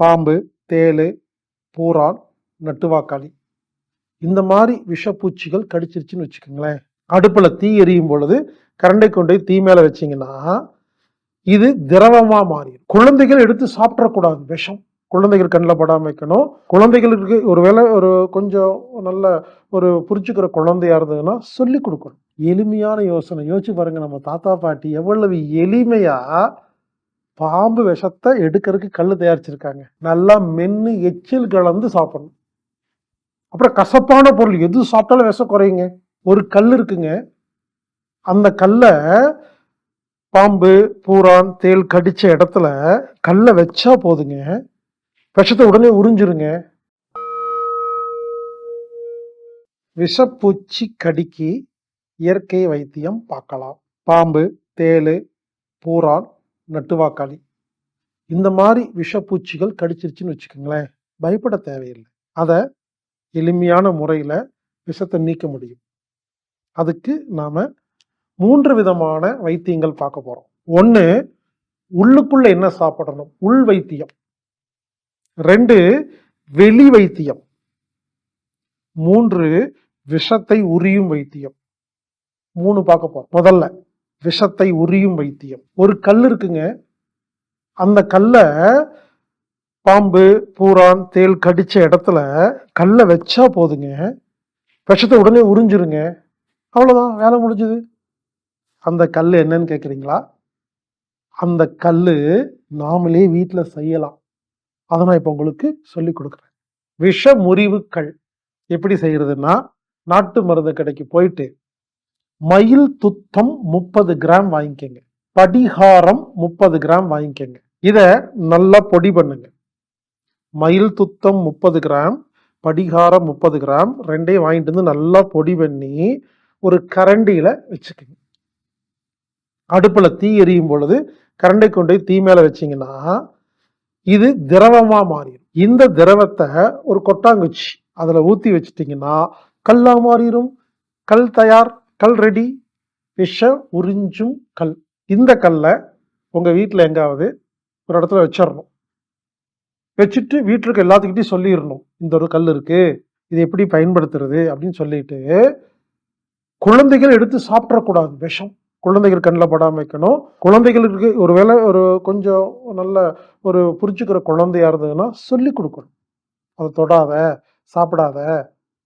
பாம்பு தேளு பூரான் நட்டுவாக்காளி. இந்த மாதிரி விஷப்பூச்சிகள் கடிச்சிருச்சுன்னு வச்சுக்கோங்களேன். அடுப்பில் தீ எரியும் பொழுது கரண்டை கொண்டு போய் தீ மேலே வச்சீங்கன்னா இது திரவமாக மாறிடும். குழந்தைகள் எடுத்து சாப்பிடக்கூடாது விஷம். குழந்தைகள் கண்ணில் படாமல் வைக்கணும். குழந்தைகளுக்கு ஒருவேளை ஒரு கொஞ்சம் நல்ல ஒரு புரிச்சுக்கிற குழந்தையா இருந்ததுன்னா சொல்லி கொடுக்கணும். எளிமையான யோசனை. யோசிச்சு பாருங்க நம்ம தாத்தா பாட்டி எவ்வளவு எளிமையாக பாம்பு விஷத்தை எடுக்கிறதுக்கு கல் தயாரிச்சிருக்காங்க. நல்லா மென்று எச்சில் கலந்து சாப்பிடணும். அப்புறம் கசப்பான பொருள் எது சாப்பிட்டாலும் விஷம் குறையுங்க. ஒரு கல் இருக்குங்க. அந்த கல்லை பாம்பு பூரான் தேள் கடித்த இடத்துல கல்லை வச்சா போதுங்க. விஷத்தை உடனே உறிஞ்சிருங்க. விஷப்பூச்சி கடிக்கு இயற்கை வைத்தியம் பார்க்கலாம். பாம்பு தேல் பூரான் நட்டுவாக்காளி. இந்த மாதிரி விஷப்பூச்சிகள் கடிச்சிருச்சுன்னு வச்சுக்கோங்களேன் பயப்பட தேவையில்லை. அதை எளிமையான முறையில் விஷத்தை நீக்க முடியும். அதுக்கு நாம் மூன்று விதமான வைத்தியங்கள் பார்க்க போகிறோம் ஒன்று உள்ளுக்குள்ள என்ன சாப்பிடணும்? உள் வைத்தியம். ரெண்டு வெளி வைத்தியம். மூன்று விஷத்தை உரியும் வைத்தியம். மூணு பார்க்க போறோம். முதல்ல விஷத்தை உரியும் வைத்தியம். ஒரு கல் இருக்குங்க. அந்த கல்லை பாம்பு பூரான் தேள் கடிச்ச இடத்துல கல்லை வச்சா போதுங்க. விஷத்தை உடனே உறிஞ்சிருங்க. அவ்வளோதான் வேலை முடிஞ்சுது. அந்த கல் என்னன்னு கேட்குறீங்களா அந்த கல் நாமளே வீட்டில் செய்யலாம். அதை நான் இப்போ உங்களுக்கு சொல்லி கொடுக்குறேன். விஷ முறிவு கல் எப்படி செய்கிறதுன்னா நாட்டு மருந்து கடைக்கு போயிட்டு மயில் துத்தம் முப்பது கிராம் வாங்கிக்கோங்க. படிகாரம் முப்பது கிராம் வாங்கிக்கோங்க. இதை நல்லா பொடி பண்ணுங்க. மயில் துத்தம் முப்பது கிராம் படிகாரம் முப்பது கிராம் ரெண்டையும் வாங்கிட்டு வந்து நல்லா பொடி பண்ணி ஒரு கரண்டியில் வச்சுக்கோங்க. அடுப்பில் தீ எரியும் பொழுது கரண்டை கொண்டு போய் தீ மேலே வச்சீங்கன்னா இது திரவமாக மாறிடும். இந்த திரவத்தை ஒரு கொட்டாங்குச்சி அதில் ஊற்றி வச்சிட்டிங்கன்னா கல்லா மாறிடும் கல் தயார். கல் ரெடி விஷ உறிஞ்சும் கல். இந்த கல்லை உங்கள் வீட்டில் எங்காவது ஒரு இடத்துல வச்சிடணும் வச்சுட்டு வீட்டிற்கு எல்லாத்துக்கிட்டையும் சொல்லிடணும் இந்த ஒரு கல் இருக்குது இது எப்படி பயன்படுத்துறது அப்படின்னு சொல்லிட்டு குழந்தைகள் எடுத்து சாப்பிடக்கூடாது விஷம். குழந்தைகள் கண்ணில் படாமல் வைக்கணும். குழந்தைகளுக்கு ஒரு வேலை ஒரு கொஞ்சம் நல்ல ஒரு புரிச்சுக்கிற குழந்தையா இருந்ததுன்னா சொல்லி கொடுக்கணும். அதை தொடாத சாப்பிடாத.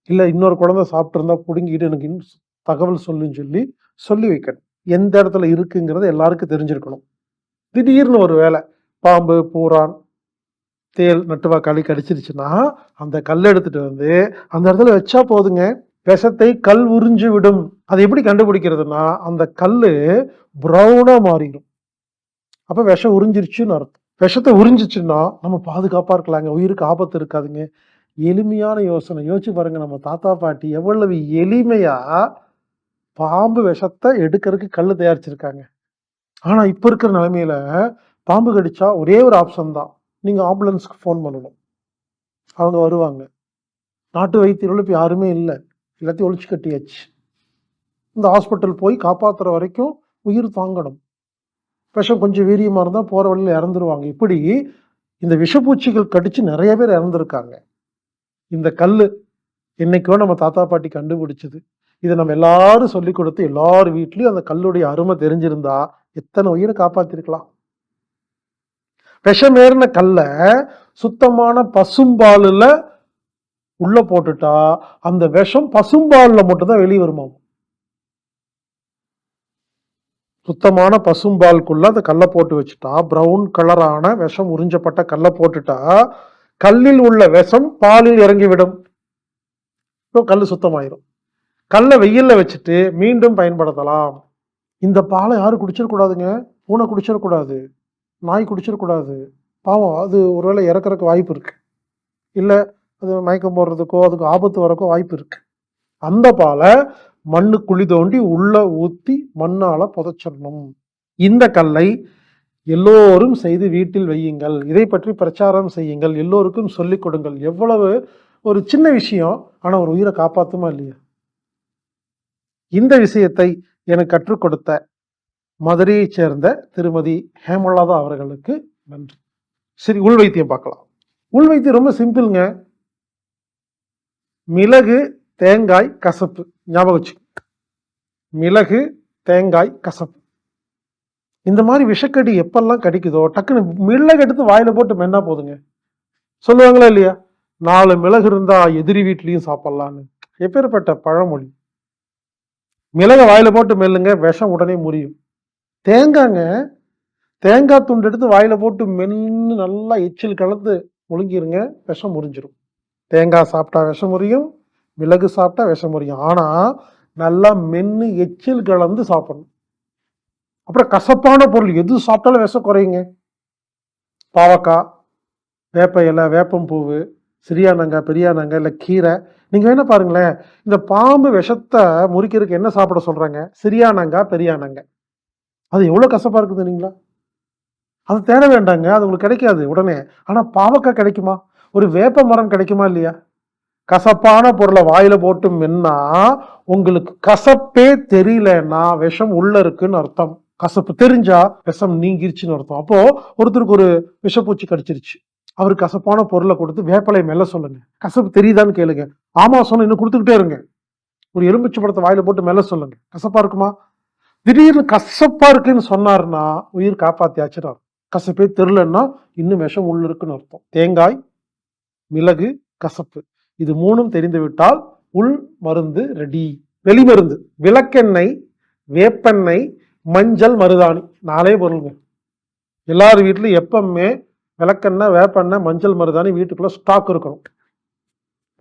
இல்லை இன்னொரு குழந்தை சாப்பிட்ருந்தா பிடுங்கிட்டு எனக்கு இன்னும் தகவல் சொல்லுன்னு சொல்லி சொல்லி வைக்கணும். எந்த இடத்துல இருக்குங்கிறது எல்லாருக்கும் தெரிஞ்சிருக்கணும். திடீர்னு ஒரு வேலை பாம்பு பூரான் தேல் நட்டுவாக்காளி கடிச்சிருச்சுன்னா அந்த கல் எடுத்துட்டு வந்து அந்த இடத்துல வச்சா போதுங்க. விஷத்தை கல் உறிஞ்சு விடும். அதை எப்படி கண்டுபிடிக்கிறதுனா அந்த கல் ப்ரௌனா மாறிடும். அப்ப விஷம் உறிஞ்சிருச்சுன்னு அர்த்தம். விஷத்தை உறிஞ்சிச்சுன்னா நம்ம பாதுகாப்பா இருக்கலாங்க. உயிருக்கு ஆபத்து இருக்காதுங்க. எளிமையான யோசனை. யோசிச்சு பாருங்க நம்ம தாத்தா பாட்டி எவ்வளவு எளிமையா பாம்பு விஷத்தை எடுக்கிறதுக்கு கல் தயாரிச்சிருக்காங்க. ஆனால் இப்போ இருக்கிற நிலைமையில பாம்பு கடிச்சா ஒரே ஒரு ஆப்ஷன் தான். நீங்கள் ஆம்புலன்ஸ்க்கு ஃபோன் பண்ணணும். அவங்க வருவாங்க. நாட்டு வைத்தியர்கள் இப்போ யாருமே இல்லை. எல்லாத்தையும் ஒழிச்சு கட்டியாச்சு. இந்த ஹாஸ்பிட்டல் போய் காப்பாத்துற வரைக்கும் உயிர் தாங்கணும். விஷம் கொஞ்சம் வீரியமாக இருந்தால் போகிற வழியில் இறந்துருவாங்க. இப்படி இந்த விஷப்பூச்சிகள் கடித்து நிறைய பேர் இறந்துருக்காங்க. இந்த கல் என்னைக்கோ நம்ம தாத்தா பாட்டி கண்டுபிடிச்சது. இதை நம்ம எல்லாரும் சொல்லி கொடுத்து எல்லார் வீட்லயும் அந்த கல்லுடைய அருமை தெரிஞ்சிருந்தா எத்தனை உயிரை காப்பாத்திருக்கலாம்? விஷமேறின கல்ல சுத்தமான பசும்பாலுல உள்ள போட்டுட்டா அந்த விஷம் பசும்பாலில் மட்டும்தான் வெளியே வருமாம் சுத்தமான பசும்பாலுக்குள்ள அந்த கல்லை போட்டு வச்சுட்டா ப்ரௌன் கலரான விஷம் உறிஞ்சப்பட்ட கல்லை போட்டுட்டா கல்லில் உள்ள விஷம் பாலில் இறங்கிவிடும். இப்போ கல் சுத்தமாயிரும். கல்லை வெயில்ல வச்சுட்டு மீண்டும் பயன்படுத்தலாம். இந்த பாலை யாரும் குடிச்சிடக்கூடாதுங்க பூனை குடிச்சிடக்கூடாது நாய் குடிச்சிடக்கூடாது பாவம் அது ஒருவேளை இறக்குறக்கு வாய்ப்பு இருக்குது இல்லை அது மயக்கம் போடுறதுக்கோ அதுக்கு ஆபத்து வரக்கோ வாய்ப்பு இருக்குது அந்த பாலை மண்ணு குழி தோண்டி உள்ளே ஊற்றி மண்ணால் புதைச்சிடணும். இந்த கல்லை எல்லோரும் செய்து வீட்டில் வையுங்கள். இதை பற்றி பிரச்சாரம் செய்யுங்கள். எல்லோருக்கும் சொல்லிக் கொடுங்கள். எவ்வளவு ஒரு சின்ன விஷயம் ஆனால் ஒரு உயிரை காப்பாற்றுமா இல்லையா? இந்த விஷயத்தை எனக்கு கற்றுக் கொடுத்த மதுரையைச் சேர்ந்த திருமதி ஹேமலாதா அவர்களுக்கு நன்றி. சரி உள் வைத்தியம் பார்க்கலாம். உள் வைத்தியம் ரொம்ப சிம்பிள்ங்க. மிளகு தேங்காய் கசப்பு. ஞாபகம் வச்சு. மிளகு தேங்காய் கசப்பு. இந்த மாதிரி விஷக்கடி எப்பெல்லாம் கடிக்குதோ டக்குன்னு மிளகு எடுத்து வாயில போட்டு மென்னா போதுங்க. சொல்லுவாங்களா இல்லையா? நாலு மிளகு இருந்தா எதிரி வீட்லயும் சாப்பிடலான்னு. எப்பேற்பட்ட பழமொழி. மிளகை வாயில் போட்டு மெல்லுங்க விஷம் உடனே முறியும். தேங்காய்ங்க தேங்காய் துண்டு எடுத்து வாயில் போட்டு மென்று நல்லா எச்சில் கலந்து முழுங்கிருங்க விஷம் முறிஞ்சிடும் தேங்காய் சாப்பிட்டா விஷம் முறியும் மிளகு சாப்பிட்டா விஷம் முறியும். ஆனால் நல்லா மென்று எச்சில் கலந்து சாப்பிடணும். அப்புறம் கசப்பான பொருள் எது சாப்பிட்டாலும் விஷம் குறையுங்க. பாவக்காய் வேப்ப இலை வேப்பம்பூவு சிறியானாங்க பெரியானாங்க இல்லை கீரை. நீங்கள் வேணால் பாருங்களேன் இந்த பாம்பு விஷத்தை முறிக்கிறதுக்கு என்ன சாப்பிட சொல்கிறாங்க சிறியானாங்க பெரியானாங்க. அது எவ்வளோ கசப்பாக இருக்குது இல்லைங்களா அது தேட வேண்டாங்க அது உங்களுக்கு கிடைக்காது உடனே. ஆனால் பாவக்காய் கிடைக்குமா? ஒரு வேப்ப மரம் கிடைக்குமா இல்லையா? கசப்பான பொருளை வாயில் போட்டு மென்னா உங்களுக்கு கசப்பே தெரியலன்னா விஷம் உள்ள இருக்குன்னு அர்த்தம். கசப்பு தெரிஞ்சா விஷம் நீங்கிருச்சுன்னு அர்த்தம். அப்போ ஒருத்தருக்கு ஒரு விஷப்பூச்சி கடிச்சிருச்சு. அவர் கசப்பான பொருளை கொடுத்து வேப்பலை மெல்ல சொல்லுங்க. கசப்பு தெரியுதான்னு கேளுங்க. ஆமா சொன்ன இன்னும் கொடுத்துக்கிட்டே இருங்க. ஒரு எலுமிச்சை படத்தை வாயில போட்டு மெல்ல சொல்லுங்க. கசப்பா இருக்குமா? திடீர்னு கசப்பா இருக்குன்னு சொன்னாருன்னா உயிர் காப்பாத்தியாச்சுட்டார் கசப்பே தெரிலன்னா இன்னும் விஷம் உள்ள இருக்குன்னு அர்த்தம். தேங்காய் மிளகு கசப்பு. இது மூணும் தெரிந்து விட்டால் உள் மருந்து ரெடி. வெளி மருந்து. விளக்கெண்ணெய் வேப்பெண்ணெய் மஞ்சள் மருதாணி. நாளே பொருளுங்க. எல்லார் வீட்லயும் எப்பவுமே விளக்கெண்ணெய் வேப்பெண்ணெய் மஞ்சள் மருதாணி வீட்டுக்குள்ளே ஸ்டாக் இருக்கணும்.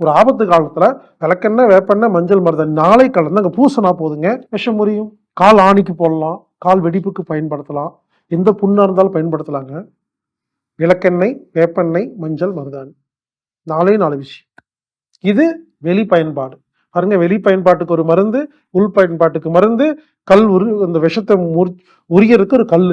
ஒரு ஆபத்து காலத்தில் விளக்கெண்ணெய் வேப்பெண்ணெய் மஞ்சள் மருதாணி நாளை கலந்து அங்கே பூசினா போதுங்க. விஷம் முறியும். கால் ஆணிக்கு போடலாம். கால் வெடிப்புக்கு பயன்படுத்தலாம். எந்த புண்ணாக இருந்தாலும் பயன்படுத்தலாங்க. விளக்கெண்ணெய் வேப்பெண்ணெய் மஞ்சள் மருதாணி. நாலே நாலு விஷயம். இது வெளி பயன்பாடு. பாருங்க வெளி பயன்பாட்டுக்கு ஒரு மருந்து உள் பயன்பாட்டுக்கு மருந்து கல் உரு அந்த விஷத்தை முற் உரியறதுக்கு ஒரு கல்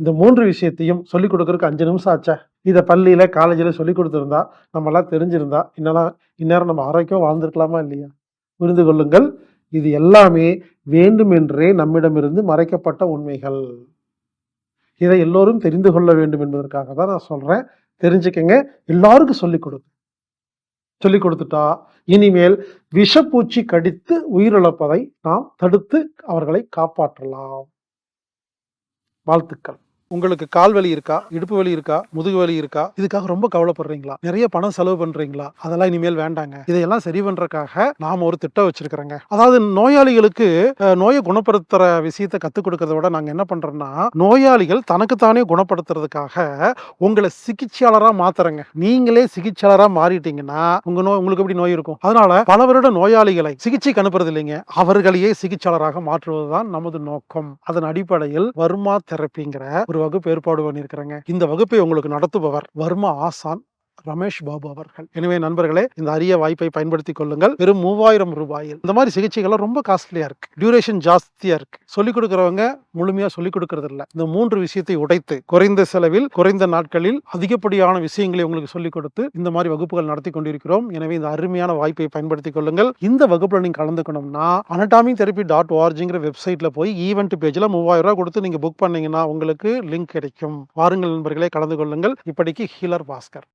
இந்த மூன்று விஷயத்தையும் சொல்லிக் கொடுக்கறதுக்கு அஞ்சு நிமிஷம் ஆச்சா. இதை பள்ளியில காலேஜில் சொல்லி கொடுத்துருந்தா நம்மளாம் தெரிஞ்சிருந்தா இன்னெல்லாம் இந்நேரம் நம்ம ஆரோக்கியம் வாழ்ந்திருக்கலாமா இல்லையா? புரிந்து கொள்ளுங்கள். இது எல்லாமே வேண்டுமென்றே நம்மிடமிருந்து மறைக்கப்பட்ட உண்மைகள். இதை எல்லோரும் தெரிந்து கொள்ள வேண்டும் என்பதற்காக தான் நான் சொல்றேன். தெரிஞ்சுக்கங்க. எல்லாருக்கும் சொல்லிக் கொடுங்க. சொல்லிக் கொடுத்துட்டா இனிமேல் விஷப்பூச்சி கடித்து உயிரிழப்பதை நாம் தடுத்து அவர்களை காப்பாற்றலாம். வாழ்த்துக்கள். உங்களுக்கு கால் வலி இருக்கா? இடுப்பு வலி இருக்கா? முதுகு வலி இருக்கா? இதுக்காக ரொம்ப கவலைப்படுறீங்களா? நிறைய பணம் செலவு பண்றீங்களா? அதெல்லாம் இனிமேல் வேண்டாங்க. இதையெல்லாம் சரி பண்றதுக்காக நாம ஒரு திட்டம் வச்சிருக்கிறோங்க. அதாவது நோயாளிகளுக்கு நோயை குணப்படுத்துற விஷயத்தை கத்துக் கொடுக்கறத விட நாங்க என்ன பண்றோம்னா நோயாளிகள் தனக்குத்தானே குணப்படுத்துறதுக்காக உங்களை சிகிச்சையாளரா மாத்துறங்க. நீங்களே சிகிச்சையாளரா மாறிட்டீங்கன்னா உங்க நோய் உங்களுக்கு எப்படி நோய் இருக்கும்? அதனால பல வருட நோயாளிகளை சிகிச்சைக்கு அனுப்புறது இல்லைங்க. அவர்களையே சிகிச்சையாளராக மாற்றுவதுதான் நமது நோக்கம். அதன் அடிப்படையில் வர்மா தெரப்பிங்கிற ஒரு வகுப்பு ஏற்பாடு பண்ணியிருக்கிறேங்க. இந்த வகுப்பை உங்களுக்கு நடத்துபவர் வர்மா ஆசான். ரமேஷ் பாபு அவர்கள். எனவே நண்பர்களே இந்த அரிய வாய்ப்பை பயன்படுத்திக் கொள்ளுங்கள். வெறும் மூவாயிரம் ரூபாயில். இந்த மாதிரி சிகிச்சைகள்லாம் ரொம்ப காஸ்ட்லியா இருக்கு. டியூரேஷன் ஜாஸ்தியா இருக்கு. சொல்லிக் கொடுக்கறவங்க முழுமையா சொல்லிக் கொடுக்கறது இல்ல இந்த மூன்று விஷயத்தை உடைத்து குறைந்த செலவில் குறைந்த நாட்களில் அதிகப்படியான விஷயங்களை உங்களுக்கு சொல்லிக் கொடுத்து இந்த மாதிரி வகுப்புகள் நடத்தி கொண்டிருக்கிறோம். எனவே இந்த அருமையான வாய்ப்பை பயன்படுத்திக் கொள்ளுங்கள். இந்த வகுப்புல நீங்க கலந்துக்கணும்னா அனடாமி தெரப்பி டாட் ஓஆர்ஜிங்கிற வெப்சைட்ல போய் ஈவெண்ட் பேஜ்ல மூவாயிரம் ரூபாய் கொடுத்து நீங்க புக் பண்ணீங்கன்னா உங்களுக்கு லிங்க் கிடைக்கும். வாருங்கள் நண்பர்களே கலந்து கொள்ளுங்கள். இப்படிக்கு ஹீலர் பாஸ்கர்.